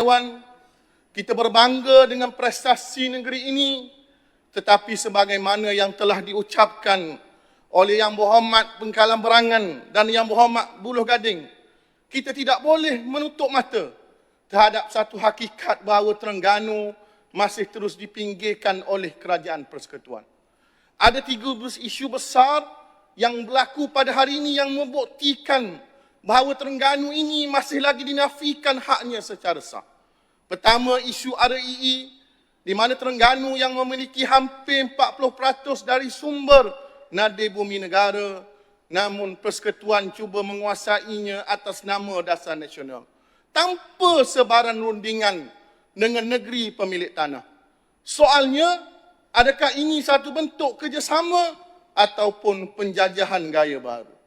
Dewan, kita berbangga dengan prestasi negeri ini tetapi sebagaimana yang telah diucapkan oleh Yang Berhormat Bengkalan Berangan dan Yang Berhormat Buluh Gading, kita tidak boleh menutup mata terhadap satu hakikat bahawa Terengganu masih terus dipinggirkan oleh kerajaan persekutuan. Ada tiga isu besar yang berlaku pada hari ini yang membuktikan bahawa Terengganu ini masih lagi dinafikan haknya secara sah. Pertama, isu REE di mana Terengganu yang memiliki hampir 40% dari sumber nadir bumi negara namun persekutuan cuba menguasainya atas nama dasar nasional tanpa sebaran rundingan dengan negeri pemilik tanah. Soalnya, adakah ini satu bentuk kerjasama ataupun penjajahan gaya baru?